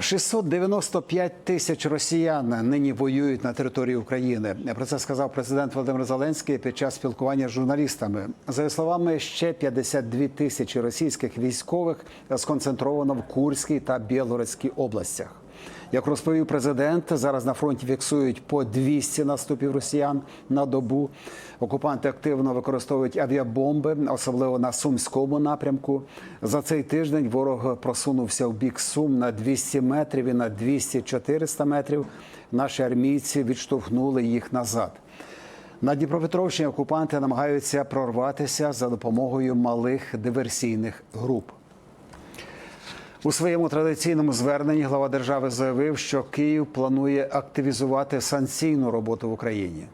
695 тисяч росіян нині воюють на території України. Про це сказав президент Володимир Зеленський під час спілкування з журналістами. За його словами, ще 52 тисячі російських військових сконцентровано в Курській та Білгородській областях. Як розповів президент, зараз на фронті фіксують по 200 наступів росіян на добу. Окупанти активно використовують авіабомби, особливо на сумському напрямку. За цей тиждень ворог просунувся в бік Сум на 200 метрів і на 200-400 метрів. Наші армійці відштовхнули їх назад. На Дніпропетровщині окупанти намагаються прорватися за допомогою малих диверсійних груп. У своєму традиційному зверненні глава держави заявив, що Київ планує активізувати санкційну роботу в Україні.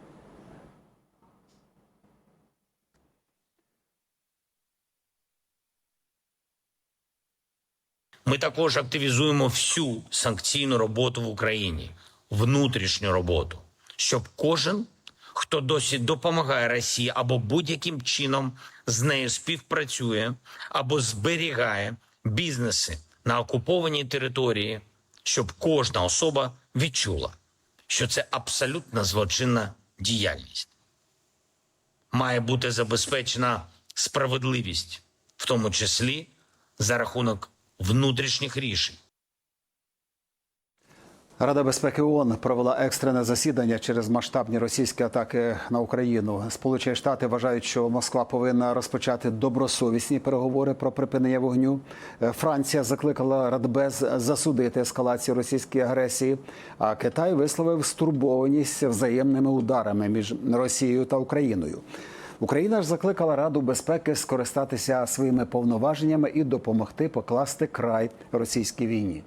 Ми також активізуємо всю санкційну роботу в Україні, внутрішню роботу, щоб кожен, хто досі допомагає Росії або будь-яким чином з нею співпрацює або зберігає бізнеси на окупованій території, щоб кожна особа відчула, що це абсолютно злочинна діяльність. Має бути забезпечена справедливість, в тому числі за рахунок внутрішніх рішень. Рада безпеки ООН провела екстрене засідання через масштабні російські атаки на Україну. Сполучені Штати вважають, що Москва повинна розпочати добросовісні переговори про припинення вогню. Е, Франція закликала Радбез засудити ескалацію російської агресії. А Китай висловив стурбованість взаємними ударами між Росією та Україною. Україна ж закликала Раду безпеки скористатися своїми повноваженнями і допомогти покласти край російській війні.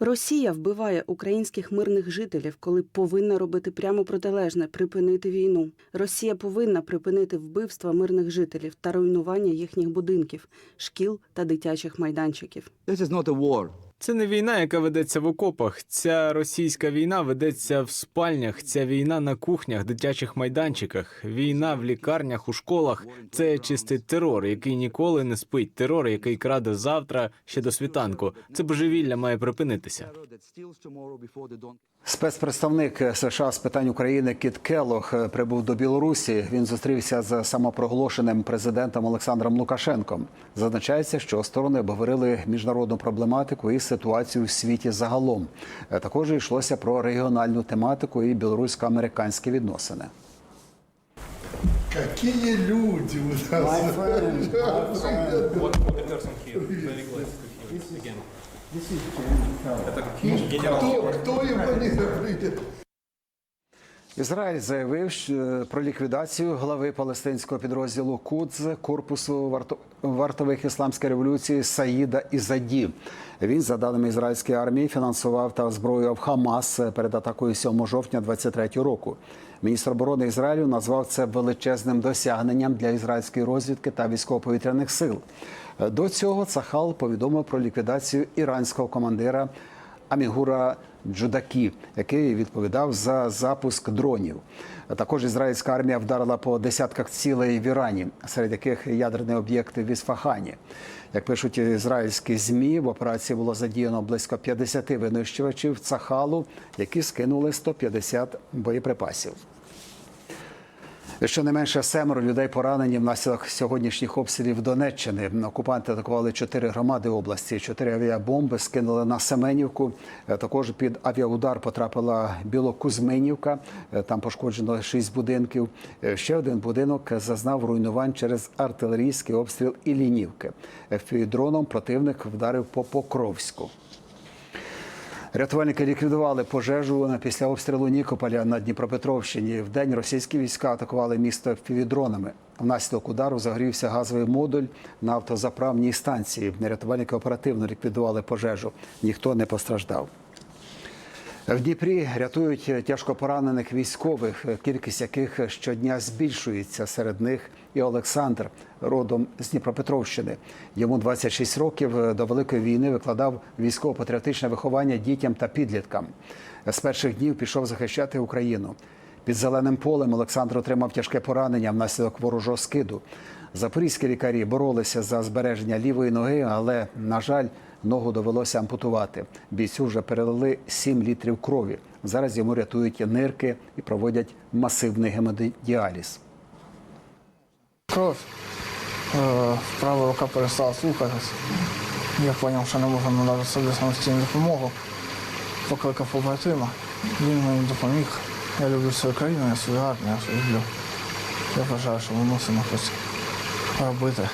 Росія вбиває українських мирних жителів, коли повинна робити прямо протилежне припинити війну. Росія повинна припинити вбивства мирних жителів та руйнування їхніх будинків, шкіл та дитячих майданчиків. This is not a war. Це не війна, яка ведеться в окопах. Ця російська війна ведеться в спальнях. Ця війна на кухнях, дитячих майданчиках. Війна в лікарнях, у школах. Це чистий терор, який ніколи не спить. Терор, який краде завтра ще до світанку. Це божевілля має припинитися. Спецпредставник США з питань України Кіт Келох е, прибув до Білорусі. Він зустрівся з самопроголошеним президентом Олександром Лукашенком. Зазначається, що сторони обговорили міжнародну проблематику і ситуацію в світі загалом. Е, Також йшлося про регіональну тематику і білорусько-американські відносини. Какие люди у нас. Again. Кто, кто его не запретит? Ізраїль заявив про ліквідацію глави палестинського підрозділу Кудз корпусу вартових ісламської революції Саїда Ізаді. Він, за даними ізраїльської армії, фінансував та озброював Хамас перед атакою 7 жовтня 23 року. Міністр оборони Ізраїлю назвав це величезним досягненням для ізраїльської розвідки та військово-повітряних сил. До цього Цахал повідомив про ліквідацію іранського командира Амігура Джудакі, який відповідав за запуск дронів. Також ізраїльська армія вдарила по десятках цілей в Ірані, серед яких ядерний об'єкт в Ісфахані. Як пишуть ізраїльські змі, в операції було задіяно близько 50 винищувачів цахалу, які скинули 150 боєприпасів. Щонайменше семеро людей поранені внаслідок сьогоднішніх обстрілів Донеччини. Окупанти атакували чотири громади області. Чотири авіабомби скинули на Семенівку. Е, Також під авіаудар потрапила Білокузьминівка. Е, Там пошкоджено шість будинків. Е, Ще один будинок зазнав руйнувань через артилерійський обстріл Іллінівки. Дроном противник вдарив по Покровську. Рятувальники ліквідували пожежу після обстрілу Нікополя на Дніпропетровщині. В день російські війська атакували місто півдронами. Внаслідок удару загорівся газовий модуль на автозаправній станції. Рятувальники оперативно ліквідували пожежу. Ніхто не постраждав. В Дніпрі рятують тяжко поранених військових, кількість яких щодня збільшується. Серед них і Олександр, родом з Дніпропетровщини. Йому 26 років до великої війни викладав військово-патріотичне виховання дітям та підліткам. З перших днів пішов захищати Україну. Під зеленим полем Олександр отримав тяжке поранення внаслідок ворожого скиду. Запорізькі лікарі боролися за збереження лівої ноги, але, на жаль, ногу довелося ампутувати. Бійцю вже перелили 7 літрів крові. Зараз йому рятують нирки і проводять масивний гемодіаліз. Кров. Е, Права рука перестала слухатись. Я зрозумів, що не можу надати собі самостійну допомогу. Покликав побратима. Він мені допоміг. Я люблю свою країну, я свою армію, я свою люблю. Я вважаю, що ми мусимо щось робити.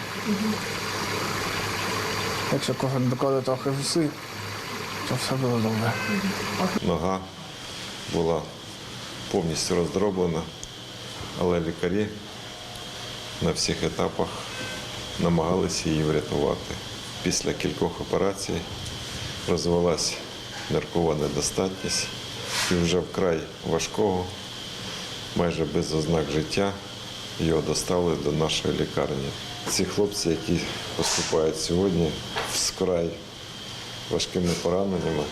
Якщо кожен докладе трохи зусиль, то все буде добре. Нога була повністю роздроблена, але лікарі на всіх етапах намагалися її врятувати. Після кількох операцій розвилась ниркова недостатність і вже вкрай важкого, майже без ознак життя, його доставили до нашої лікарні. Ці хлопці, які поступають сьогодні з край важкими пораненнями,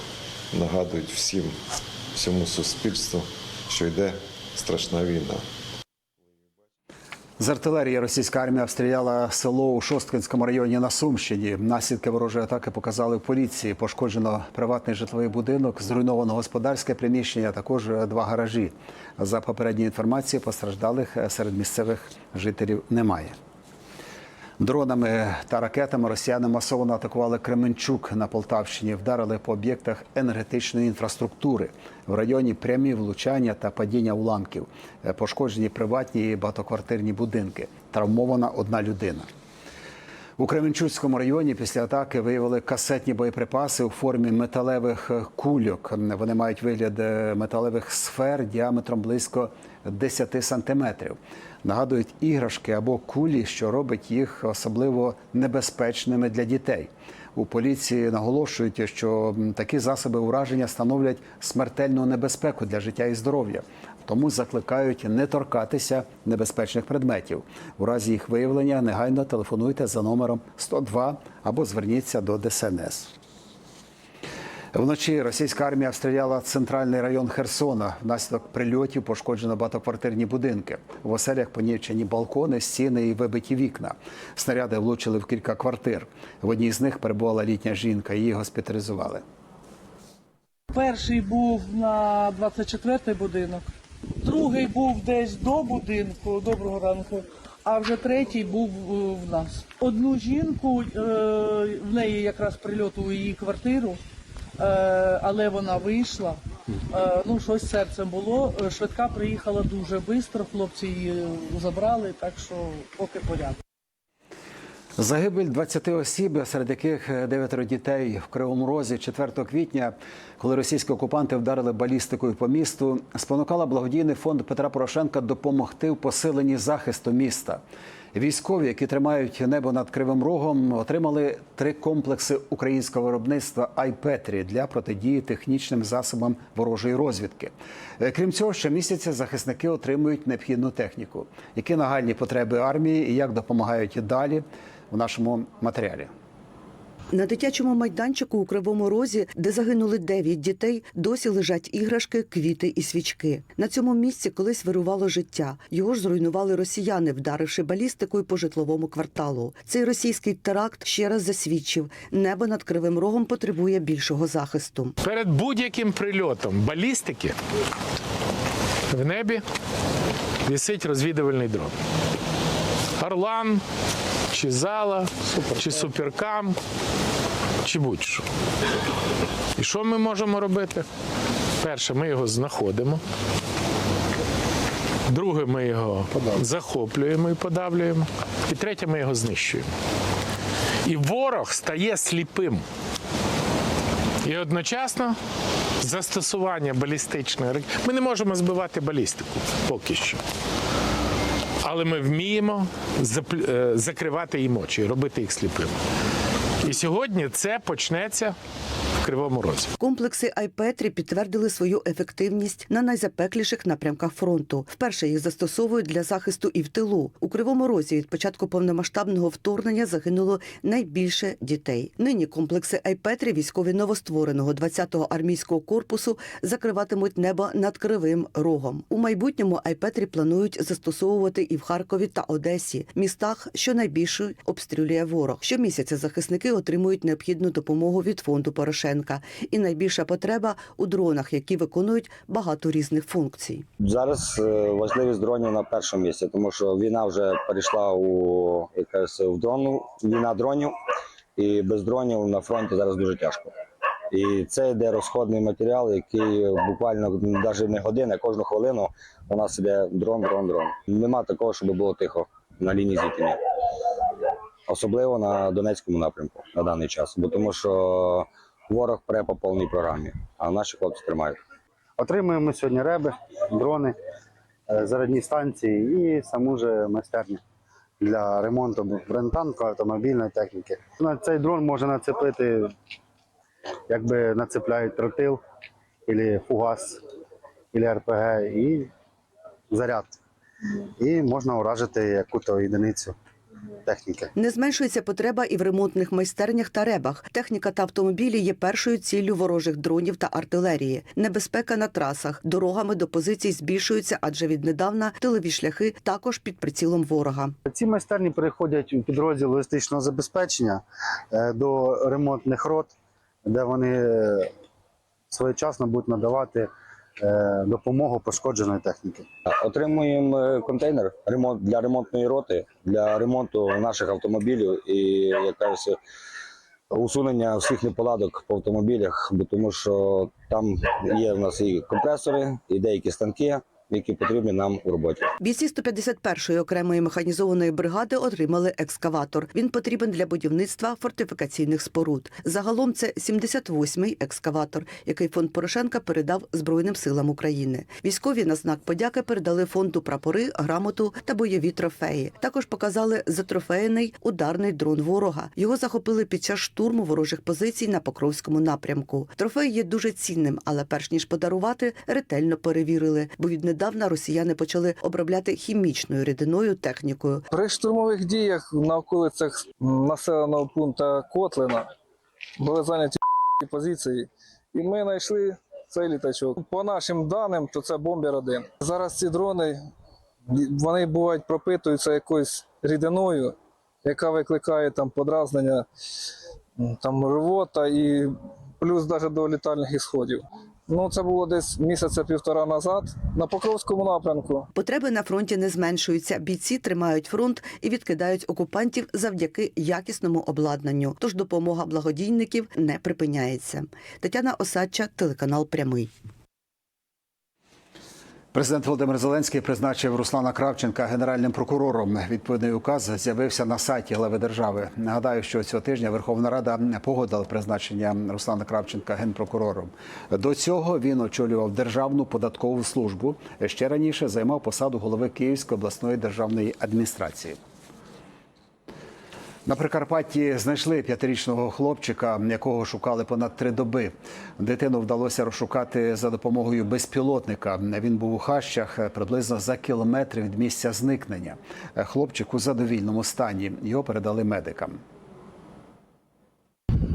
нагадують всім, всьому суспільству, що йде страшна війна. З артилерії російська армія обстріляла село у Шосткинському районі на Сумщині. Наслідки ворожої атаки показали в поліції. Пошкоджено приватний житловий будинок, зруйновано господарське приміщення, також два гаражі. За попередньою інформацією, постраждалих серед місцевих жителів немає. Дронами та ракетами росіяни масово атакували Кременчук на Полтавщині, вдарили по об'єктах енергетичної інфраструктури. В районі прямі влучання та падіння уламків. Е, Пошкоджені приватні і багатоквартирні будинки. Травмована одна людина. У Кременчуцькому районі після атаки виявили касетні боєприпаси у формі металевих е, кульок. Вони мають вигляд е, металевих сфер діаметром близько 10 сантиметрів. Нагадують іграшки або кулі, що робить їх особливо небезпечними для дітей. У поліції наголошують, що такі засоби ураження становлять смертельну небезпеку для життя і здоров'я. Тому закликають не торкатися небезпечних предметів. У разі їх виявлення негайно телефонуйте за номером 102 або зверніться до ДСНС. Вночі російська армія обстріляла центральний район Херсона. Внаслідок прильотів пошкоджено багатоквартирні будинки. В оселях понівчені балкони, стіни і вибиті вікна. Снаряди влучили в кілька квартир. В одній з них перебувала літня жінка. Її госпіталізували. Перший був на 24-й будинок, другий був десь до будинку, доброго ранку, а вже третій був е, в нас. Одну жінку, е, в неї якраз прильот у її квартиру, е, але вона вийшла. Ну, щось серцем було. Швидка приїхала дуже швидко, хлопці її забрали, так що поки порядок. Загибель 20 осіб, серед яких дев'ятеро дітей в Кривому Розі 4 квітня, коли російські окупанти вдарили балістикою по місту, спонукала благодійний фонд Петра Порошенка допомогти в посиленні захисту міста. Військові, які тримають небо над Кривим Рогом, отримали три комплекси українського виробництва «Айпетрі» для протидії технічним засобам ворожої розвідки. Е, Крім цього, щомісяця захисники отримують необхідну техніку. Які нагальні потреби армії і як допомагають далі у нашому матеріалі. На дитячому майданчику у Кривому Розі, де загинули дев'ять дітей, досі лежать іграшки, квіти і свічки. На цьому місці колись вирувало життя. Його ж зруйнували росіяни, вдаривши балістикою по житловому кварталу. Цей російський теракт ще раз засвідчив: небо над Кривим Рогом потребує більшого захисту. Перед будь-яким прильотом балістики в небі висить розвідувальний дрон. Орлан, чи зала, чи суперкам, чи будь-що. І що ми можемо робити? Перше, ми його знаходимо. Друге, ми його захоплюємо і подавлюємо. І третє, ми його знищуємо. І ворог стає сліпим. І одночасно застосування балістичної ракети. Ми не можемо збивати балістику поки що. Але ми вміємо е, закривати їм очі, робити їх сліпими. І сьогодні це почнеться Кривому Розі. Комплекси Айпетрі підтвердили свою ефективність на найзапекліших напрямках фронту. Вперше їх застосовують для захисту і в тилу. У кривому розі від початку повномасштабного вторгнення загинуло найбільше дітей. Нині комплекси Айпетрі військові новоствореного 20-го армійського корпусу закриватимуть небо над кривим рогом. У майбутньому Айпетрі планують застосовувати і в Харкові та Одесі, містах, що найбільше обстрілює ворог. Щомісяця захисники отримують необхідну допомогу від фонду Порошенка. І найбільша потреба у дронах, які виконують багато різних функцій. Зараз е, важливість дронів на першому місці, тому що війна вже перейшла у якась в дрону, війна дронів, і без дронів на фронті зараз дуже тяжко. І це йде розходний матеріал, який буквально навіть не години, а кожну хвилину у нас іде дрон, дрон, дрон. Нема такого, щоб було тихо на лінії зіткнення. Особливо на Донецькому напрямку на даний час, бо тому що ворог пре по повній програмі, а наші хлопці тримають. Отримуємо сьогодні реби, дрони, е, зарядні станції і саму же майстерню для ремонту бронетанку, автомобільної техніки. На цей дрон може нацепити, якби нацепляють тротил, або фугас, або РПГ і заряд. І можна уражити яку-то єдиницю техніки. Не зменшується потреба і в ремонтних майстернях та ребах. Техніка та автомобілі є першою ціллю ворожих дронів та артилерії. Небезпека на трасах, дорогами до позицій збільшується, адже віднедавна тилові шляхи також під прицілом ворога. Ці майстерні переходять у підрозділ логістичного забезпечення е, до ремонтних рот, де вони е, своєчасно будуть надавати допомогу пошкодженої техніки. Отримуємо е, контейнер ремонт для ремонтної роти, для ремонту наших автомобілів і якась усунення всіх неполадок по автомобілях, бо тому що там є в нас і компресори, і деякі станки, які потрібні нам у роботі. Бійці 151-ї окремої механізованої бригади отримали екскаватор. Він потрібен для будівництва фортифікаційних споруд. Загалом це 78-й екскаватор, який фонд Порошенка передав Збройним силам України. Військові на знак подяки передали фонду прапори, грамоту та бойові трофеї. Також показали затрофеєний ударний дрон ворога. Його захопили під час штурму ворожих позицій на Покровському напрямку. Трофей є дуже цінним, але перш ніж подарувати, ретельно перевірили, бо віднедавна росіяни почали обробляти хімічною рідиною технікою. При штурмових діях на околицях населеного пункту Котлина були зайняті позиції, і ми знайшли цей літачок. По нашим даним, то це бомбер 1 Зараз ці дрони вони бувають пропитуються якоюсь рідиною, яка викликає там подразнення, там рвота і плюс навіть до літальних ісходів. Ну, це було десь місяця півтора назад на Покровському напрямку. Потреби на фронті не зменшуються. Бійці тримають фронт і відкидають окупантів завдяки якісному обладнанню. Тож допомога благодійників не припиняється. Тетяна Осадча, телеканал Прямий. Президент Володимир Зеленський призначив Руслана Кравченка генеральним прокурором. Відповідний указ з'явився на сайті глави держави. Нагадаю, що цього тижня Верховна Рада погодила призначення Руслана Кравченка генпрокурором. До цього він очолював Державну податкову службу. Ще раніше займав посаду голови Київської обласної державної адміністрації. На Прикарпатті знайшли п'ятирічного хлопчика, якого шукали понад три доби. Дитину вдалося розшукати за допомогою безпілотника. Він був у хащах приблизно за кілометр від місця зникнення. Хлопчик у задовільному стані. Його передали медикам.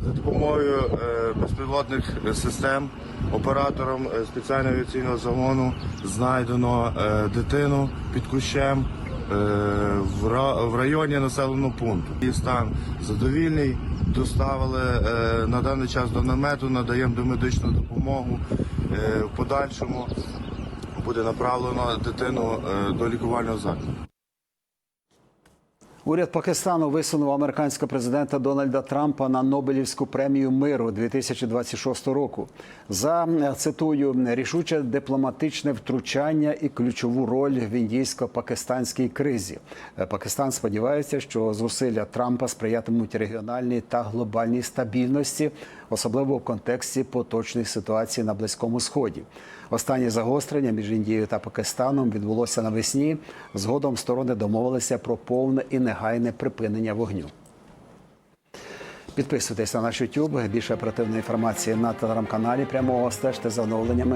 За допомогою е, безпілотних систем оператором е, спеціального авіаційного загону знайдено е, дитину під кущем в районі населеного пункту. Її стан задовільний. Доставили е, на даний час до намету, надаємо домедичну допомогу. Е, В подальшому буде направлено дитину е, до лікувального закладу. Уряд Пакистану висунув американського президента Дональда Трампа на Нобелівську премію миру 2026 року. За цитую рішуче дипломатичне втручання і ключову роль в індійсько-пакистанській кризі. Пакистан сподівається, що зусилля Трампа сприятимуть регіональній та глобальній стабільності, особливо в контексті поточної ситуації на Близькому Сході. Останнє загострення між Індією та Пакистаном відбулося навесні. Згодом сторони домовилися про повне і негайне припинення вогню. Підписуйтесь на наш YouTube. Більше оперативної інформації на телеграм-каналі. Прямого стежте за оновленнями